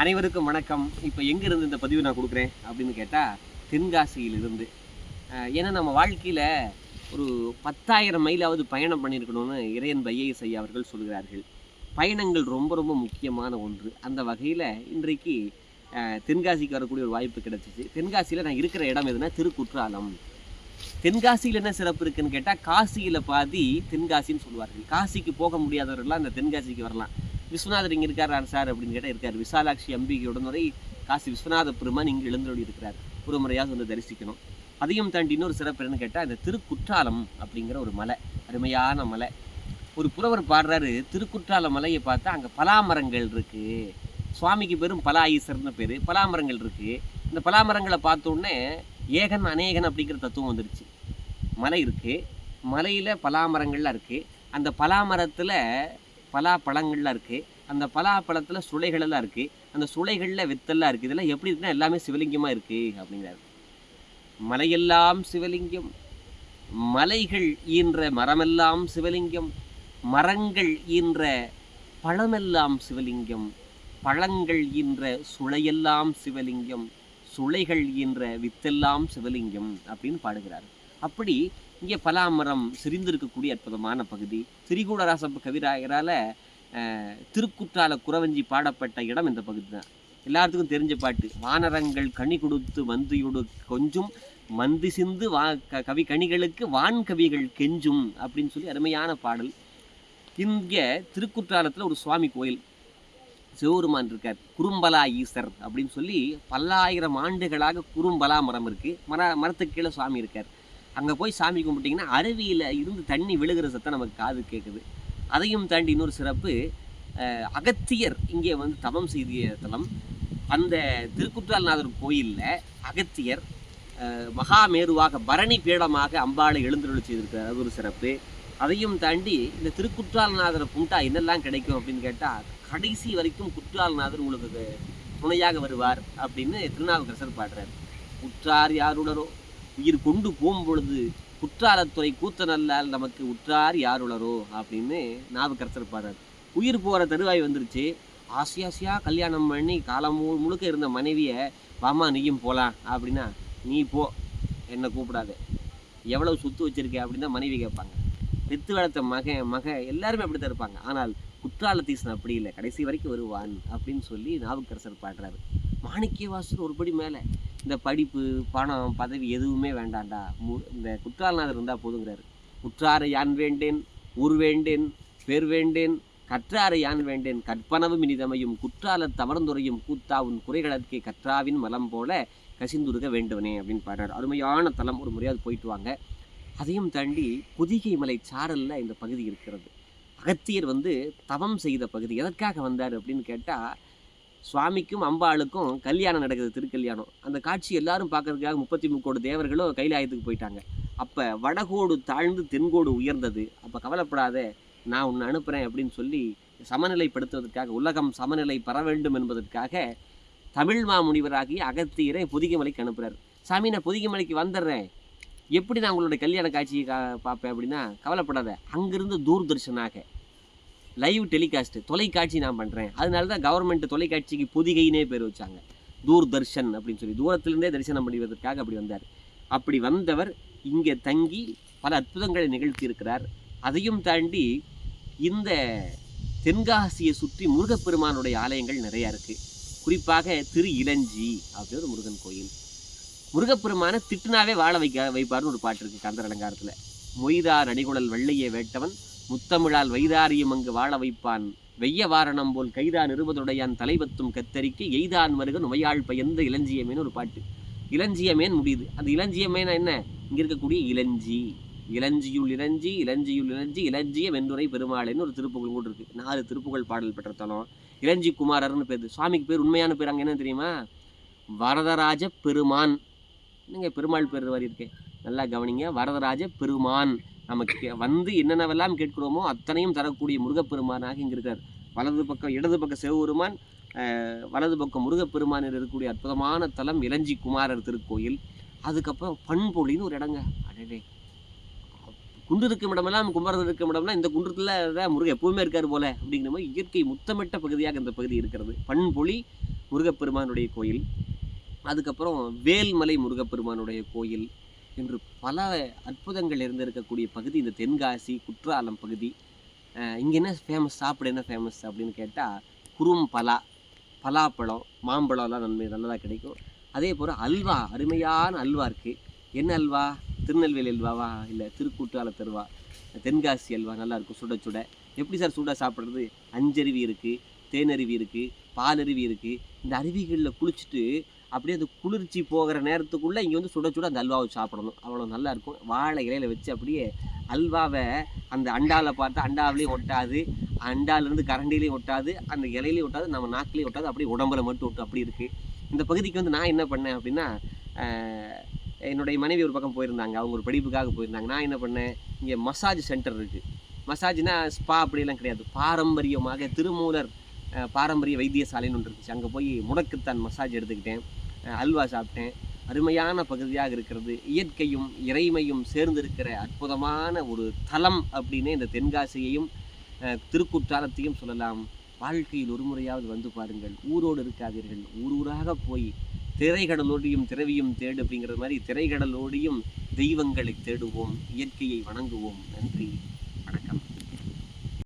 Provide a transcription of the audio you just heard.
அனைவருக்கும் வணக்கம். இப்போ எங்கேருந்து இந்த பதிவு நான் கொடுக்குறேன் அப்படின்னு கேட்டால் தென்காசியிலிருந்து. ஏன்னா நம்ம வாழ்க்கையில் ஒரு பத்தாயிரம் மைலாவது பயணம் பண்ணியிருக்கணும்னு இறையன் பையஸ் ஐயா அவர்கள் சொல்கிறார்கள். பயணங்கள் ரொம்ப ரொம்ப முக்கியமான ஒன்று. அந்த வகையில் இன்றைக்கு தென்காசிக்கு வரக்கூடிய ஒரு வாய்ப்பு கிடச்சிச்சு. தென்காசியில் நான் இருக்கிற இடம் எதுனா திருக்குற்றாலம். தென்காசியில் என்ன சிறப்பு இருக்குன்னு கேட்டால் காசியில் பாதி தென்காசின்னு சொல்லுவார்கள். காசிக்கு போக முடியாதவர்கள்லாம் அந்த தென்காசிக்கு வரலாம். விஸ்வநாதர் இங்கே இருக்கார் சார் அப்படின்னு கேட்டால் இருக்கார். விசாலாட்சி அம்பிகையுடன் வரை காசி விஸ்வநாத பெருமான் இங்கே எழுந்தோடி இருக்கிறார் ஒரு முறையாக வந்து தரிசிக்கணும். அதையும் தாண்டி இன்னொரு சிறப்பு என்னன்னு கேட்டால் இந்த திருக்குற்றாலம் அப்படிங்கிற ஒரு மலை அருமையான மலை. ஒரு புலவர் பாடுறாரு திருக்குற்றால மலையை பார்த்தா அங்கே பலாமரங்கள் இருக்குது சுவாமிக்கு பேரும் பலா ஈசர்னு பேர். பலாமரங்கள் இருக்குது இந்த பலாமரங்களை பார்த்தோன்னே ஏகன் அநேகன் அப்படிங்கிற தத்துவம் வந்துருச்சு. மலை இருக்குது மலையில் பலாமரங்கள்லாம் இருக்குது அந்த பலாமரத்தில் பலா பழங்கள்லாம் இருக்கு. அந்த பலாப்பழத்தில் சுளைகளெல்லாம் இருக்கு. அந்த சுளைகளில் வித்தெல்லாம் இருக்குது இதெல்லாம் எப்படி இருக்குன்னா எல்லாமே சிவலிங்கமாக இருக்கு அப்படிங்கிறாரு. மலையெல்லாம் சிவலிங்கம் மலைகள் ஈன்ற மரமெல்லாம் சிவலிங்கம் மரங்கள் ஈன்ற பழமெல்லாம் சிவலிங்கம் பழங்கள் ஈன்ற சுளையெல்லாம் சிவலிங்கம் சுளைகள் ஈன்ற வித்தெல்லாம் சிவலிங்கம் அப்படின்னு பாடுகிறார். அப்படி இங்கே பலாமரம் செறிந்திருக்கக்கூடிய அற்புதமான பகுதி. திரிகூடராச கவிராயரால் திருக்குற்றால குறவஞ்சி பாடப்பட்ட இடம் இந்த பகுதி தான் எல்லாத்துக்கும் தெரிஞ்ச பாட்டு வானரங்கள் கனி கொடுத்து மந்தியுடு கொஞ்சும் மந்தி சிந்து வா க கவி கனிகளுக்கு வான் கவிகள் கெஞ்சும் அப்படின்னு சொல்லி அருமையான பாடல். இங்கே திருக்குற்றாலத்தில் ஒரு சுவாமி கோயில். சிவபெருமான் இருக்கார் குறும்பலா ஈசர் அப்படின்னு சொல்லி பல்லாயிரம் ஆண்டுகளாக குறும்பலா மரம் இருக்குது மர மரத்துக்கு கீழே சுவாமி இருக்கார். அங்கே போய் சாமி கும்பிட்டிங்கன்னா அருவியில் இருந்து தண்ணி விழுகிற சத்தம் நமக்கு காது கேட்குது அதையும் தாண்டி இன்னொரு சிறப்பு அகத்தியர் இங்கே வந்து தவம் செய்திய தலம். அந்த திருக்குற்றாலநாதர் கோயிலில் அகத்தியர் மகாமேருவாக பரணி பீடமாக அம்பாளை எழுந்தருளி செய்திருக்கிறார். அது ஒரு சிறப்பு. அதையும் தாண்டி இந்த திருக்குற்றாலநாதரை கும்பிட்டா என்னெல்லாம் கிடைக்கும் அப்படின்னு கேட்டால் கடைசி வரைக்கும் குற்றாலநாதர் உங்களுக்கு துணையாக வருவார் அப்படின்னு திருநாவுக்கரசர் பாடுறார். உற்றார் யாருடரோ உயிர் கொண்டு போகும் பொழுது குற்றாலத்துறை கூத்தனல்லால் நமக்கு உற்றார் யார் உளரோ அப்படின்னு நாவுக்கரசர் பாடுறார் உயிர் போகிற தருவாய் வந்துருச்சு. ஆசை ஆசையாக கல்யாணம் பண்ணி காலம் முழுக்க இருந்த மனைவியை வாமா நீயும் போகலாம் அப்படின்னா நீ போ. என்னை கூப்பிடாத. எவ்வளவு சொத்து வச்சிருக்க? அப்படின்னு மனைவி கேட்பாங்க. பெத்து வளர்த்த மகன் மக எல்லாருமே அப்படி தான் இருப்பாங்க. ஆனால் குற்றாலத்தீசன் அப்படி இல்லை. கடைசி வரைக்கும் வருவான் அப்படின்னு சொல்லி நாவுக்கரசர் பாடுறாரு. மாணிக்கியவாசர் ஒருபடி மேலே இந்த படிப்பு பணம் பதவி எதுவுமே வேண்டாண்டா. மு- இந்த குற்றாலநாதர் இருந்தால் போதுங்கிறாரு. குற்றாரை யான் வேண்டேன் ஊர் வேண்டேன் பேர் வேண்டேன் கற்றாறு யான் வேண்டேன் கற்பனவும் இனிதமையும் குற்றால தமர்ந்துரையும் கூத்தா உன் குறைகளற்கே கற்றாவின் மலம் போல கசிந்துருக வேண்டுவனே அப்படின்னு பாடுறாரு. அருமையான தலம் ஒரு முறையாவது போயிட்டு வாங்க. அதையும் தாண்டி பொதிகை மலை சாரலில் இந்த பகுதி இருக்கிறது. அகத்தியர் வந்து தவம் செய்த பகுதி எதற்காக வந்தார் அப்படின்னு கேட்டால் சுவாமிக்கும் அம்பாளுக்கும் கல்யாணம் நடக்குது திருக்கல்யாணம். அந்த காட்சி எல்லாரும் பார்க்கறதுக்காக முப்பத்தி முக்கோடு தேவர்களும் கைலாயத்துக்கு போயிட்டாங்க. அப்போ வடகோடு தாழ்ந்து தென்கோடு உயர்ந்தது. அப்போ கவலைப்படாத நான் உன்னை அனுப்புகிறேன் அப்படின்னு சொல்லி சமநிலைப்படுத்துவதற்காக உலகம் சமநிலை பெற வேண்டும் என்பதற்காக தமிழ் மாமுனிவராகிய அகத்தியரை பொதிகைமலைக்கு அனுப்புகிறார் சாமி நான் பொதிகைமலைக்கு வந்துடுறேன். எப்படி நான் உங்களுடைய கல்யாண காட்சியை கா பார்ப்பேன் அப்படின்னா கவலைப்படாத. அங்கிருந்து தூர்தர்ஷனாக லைவ் டெலிகாஸ்ட் தொலைக்காட்சி நான் பண்ணுறேன் அதனால தான் கவர்மெண்ட் தொலைக்காட்சிக்கு பொதிகைனே பேர் வச்சாங்க. தூர்தர்ஷன் அப்படின்னு சொல்லி. தூரத்திலிருந்தே தரிசனம் பண்ணுவதற்காக அப்படி வந்தார். அப்படி வந்தவர் இங்கே தங்கி பல அற்புதங்களை நிகழ்த்தி இருக்கிறார் அதையும் தாண்டி இந்த தென்காசியை சுற்றி முருகப்பெருமானுடைய ஆலயங்கள் நிறையா இருக்குது குறிப்பாக திரு இளஞ்சி அப்படின்னு ஒரு முருகன் கோயில். முருகப்பெருமானை திட்டுனாவே வாழ வைக்க வைப்பார்னு ஒரு பாட்டு இருக்குது கந்தர் அலங்காரத்தில். மொய்தார் அடிகுழல் வெள்ளையை வேட்டவன் முத்தமிழால் வைதாரியம் அங்கு வாழ வைப்பான். வெய்ய வாரணம் போல் கைதான் இருபதுடையான் தலைவத்தும் கத்தரிக்கு எய்தான் மருகன் உமையாள் பயந்த இளஞ்சியமேன்னு ஒரு பாட்டு. இளஞ்சியமேன் முடியுது. அந்த இளஞ்சியமேனா என்ன? இங்கே இருக்கக்கூடிய இளஞ்சி. இளஞ்சியுள் இளஞ்சி இளஞ்சியுள் இளஞ்சி இளஞ்சிய வெண்துரை பெருமாளைன்னு ஒரு திருப்புகழ் கூட இருக்குது நாலு திருப்புகழ் பாடல் பெற்றத்தலம். இளஞ்சி குமாரர்னு பேர். சுவாமிக்கு பேர் உண்மையான பேர் அங்கே என்ன தெரியுமா? வரதராஜ பெருமான். என்னங்க பெருமாள் பேர் வரி இருக்கே. நல்லா கவனிங்க. வரதராஜ பெருமான். நமக்கு வந்து என்னென்னவெல்லாம் கேட்கிறோமோ அத்தனையும் தரக்கூடிய முருகப்பெருமானாக இங்கே இருக்கார். வலது பக்கம் இடது பக்கம் சிவபெருமான் வலது பக்கம் முருகப்பெருமான் இருக்கக்கூடிய அற்புதமான தலம் இளஞ்சி குமாரர் திருக்கோயில். அதுக்கப்புறம் பண்பொழின்னு ஒரு இடங்க. அடவே குன்று இருக்கும் இடமெல்லாம் குமரர் இருக்கும் இடம்லாம் இந்த குன்றத்தில் தான் முருகன் எப்பவுமே இருக்கார் போல அப்படிங்கிற மாதிரி இயற்கை முத்தமிட்ட பகுதியாக இந்த பகுதி இருக்கிறது. பண்பொழி முருகப்பெருமானுடைய கோயில். அதுக்கப்புறம் வேல்மலை முருகப்பெருமானுடைய கோயில். என்று பல அற்புதங்கள் இருந்திருக்கக்கூடிய பகுதி இந்த தென்காசி குற்றாலம் பகுதி. இங்கே என்ன ஃபேமஸ் சாப்பிட என்ன ஃபேமஸ் அப்படின்னு கேட்டால் குறும் பலா பலாப்பழம் மாம்பழம்லாம் நன்மை நல்லதாக கிடைக்கும். அதே போல் அல்வா அருமையான அல்வா இருக்குது என்ன அல்வா? திருநெல்வேலி அல்வாவா? இல்லை திருக்கூட்டால தருவா? தென்காசி அல்வா நல்லா இருக்கும் சுட சுட. எப்படி சார் சூடாக சாப்பிட்றது? அஞ்சருவி இருக்குது தேனருவி இருக்குது பாலருவி இருக்குது இந்த அருவிகளில் குளிச்சுட்டு அப்படியே அந்த குளிர்ச்சி போகிற நேரத்துக்குள்ளே இங்கே வந்து சுட சுட அந்த அல்வாவை சாப்பிடணும். அவ்வளோ நல்லா இருக்கும். வாழை இலையில வச்சு அப்படியே அல்வாவை அந்த அண்டாவில் பார்த்தா அண்டாவிலையும் ஒட்டாது அண்டாலேருந்து கரண்டிலையும் ஒட்டாது அந்த இலையிலையும் ஒட்டாது நம்ம நாக்கிலையும் ஒட்டாது அப்படியே உடம்புல மட்டும் ஒட்டும் அப்படி இருக்குது இந்த பகுதிக்கு வந்து நான் என்ன பண்ணேன் அப்படின்னா என்னுடைய மனைவி ஒரு பக்கம் போயிருந்தாங்க. அவங்க ஒரு படிப்புக்காக போயிருந்தாங்க. நான் என்ன பண்ணேன்? இங்கே மசாஜ் சென்டர் இருக்குது மசாஜ்னால் ஸ்பா அப்படியெல்லாம் கிடையாது. பாரம்பரியமாக திருமூலர் பாரம்பரிய வைத்தியசாலைன்னு ஒன்று இருந்துச்சு. அங்கே போய் முடக்குத்தான் மசாஜ் எடுத்துக்கிட்டேன். அல்வா சாப்பிட்டேன். அருமையான பகுதியாக இருக்கிறது. இயற்கையும் இறைமையும் சேர்ந்திருக்கிற அற்புதமான ஒரு தலம் அப்படின்னே இந்த தென்காசியையும் திருக்குற்றாலத்தையும் சொல்லலாம். வாழ்க்கையில் ஒரு முறையாவது வந்து பாருங்கள். ஊரோடு இருக்காதீர்கள். ஊர் ஊராக போய் திரைகடலோடியும் திரவியும் தேடு அப்படிங்கிற மாதிரி திரைகடலோடியும் தெய்வங்களை தேடுவோம். இயற்கையை வணங்குவோம். நன்றி. வணக்கம்.